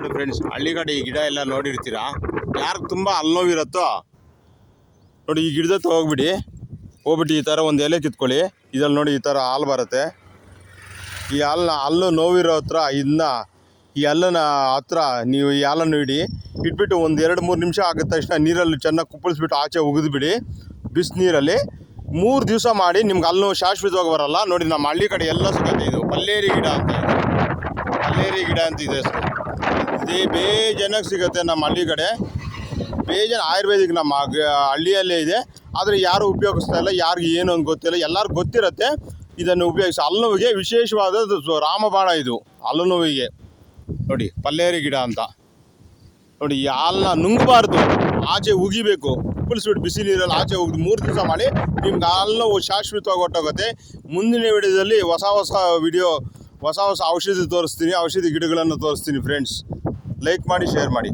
ನೋಡಿ ಫ್ರೆಂಡ್ಸ್ ಹಳ್ಳಿ ಕಡೆ ಈ ಗಿಡ ಎಲ್ಲ ನೋಡಿರ್ತೀರಾ? ಯಾರಿಗೆ ತುಂಬ ಹಲ್ನೋವಿರುತ್ತೋ ನೋಡಿ, ಈ ಗಿಡದ ಹೋಗ್ಬಿಡಿ. ಹೋಗ್ಬಿಟ್ಟು ಈ ಥರ ಒಂದು ಎಲೆ ಕಿತ್ಕೊಳ್ಳಿ. ಇದ್ರಲ್ಲಿ ನೋಡಿ ಈ ಥರ ಹಾಲು ಬರುತ್ತೆ. ಈ ಹಾಲನ್ನ ಹಲ್ಲು ನೋವಿರೋ ಹತ್ರ ಇದನ್ನ ಈ ಹಲ್ಲನ ಹತ್ರ ನೀವು ಈ ಹಾಲನ್ನು ಇಡಿ. ಇಟ್ಬಿಟ್ಟು ಒಂದು ಎರಡು ಮೂರು ನಿಮಿಷ ಆಗಿದ ತಕ್ಷಣ ನೀರಲ್ಲಿ ಚೆನ್ನಾಗಿ ಕುಪ್ಪಳಿಸ್ಬಿಟ್ಟು ಆಚೆ ಉಗಿದ್ಬಿಡಿ. ಬಿಸಿನೀರಲ್ಲಿ ಮೂರು ದಿವಸ ಮಾಡಿ ನಿಮ್ಗೆ ಹಲ್ಲು ಶಾಶ್ವತವಾಗಿ ಬರಲ್ಲ. ನೋಡಿ, ನಮ್ಮ ಹಳ್ಳಿ ಕಡೆ ಎಲ್ಲ ಸಿಗುತ್ತೆ ಇದು. ಪಲ್ಲೇರಿ ಗಿಡ ಅಂತ ಇದೆ. ಪಲ್ಲೇರಿ ಗಿಡ ಅಂತ ಇದೆ ಹೆಸರು ಇದೇ ಬೇಜನಕ್ಕೆ ಸಿಗುತ್ತೆ ನಮ್ಮ ಹಳ್ಳಿ ಕಡೆ. ಬೇಜನ ಆಯುರ್ವೇದಿಕ್ ನಮ್ಮ ಹಳ್ಳಿಯಲ್ಲೇ ಇದೆ. ಆದರೆ ಯಾರು ಉಪಯೋಗಿಸ್ತಾ ಇಲ್ಲ, ಯಾರಿಗೆ ಏನು ಅಂತ ಗೊತ್ತಿಲ್ಲ. ಎಲ್ಲರಿಗೂ ಗೊತ್ತಿರುತ್ತೆ. ಇದನ್ನು ಉಪಯೋಗಿಸಿ. ಹಲ್ಲು ವಿಶೇಷವಾದ ರಾಮಬಾಣ ಇದು ಹಲ್ಲು ನೋವಿಗೆ ನೋಡಿ, ಪಲ್ಲೇರಿ ಗಿಡ ಅಂತ. ನೋಡಿ ಹಾಲನ್ನ ನುಂಗಬಾರ್ದು. ಆಚೆ ಉಗಿಬೇಕು. ಉಪ್ಪಳಿಸ್ಬಿಟ್ಟು ಬಿಸಿ ನೀರಲ್ಲಿ ಆಚೆ ಉಗಿದು ಮೂರು ದಿವಸ ಮಾಡಿ ನಿಮ್ಗೆ ಹಾಲು ಶಾಶ್ವತವಾಗಿ ಹೊಟ್ಟೋಗುತ್ತೆ ಮುಂದಿನ ವಿಡಿಯೋದಲ್ಲಿ ಹೊಸ ಹೊಸ ವಿಡಿಯೋ ಹೊಸ ಹೊಸ ಔಷಧಿ ತೋರಿಸ್ತೀನಿ ಔಷಧಿ ಗಿಡಗಳನ್ನು ತೋರಿಸ್ತೀನಿ ಫ್ರೆಂಡ್ಸ್ ಲೈಕ್ ಮಾಡಿ ಶೇರ್ ಮಾಡಿ.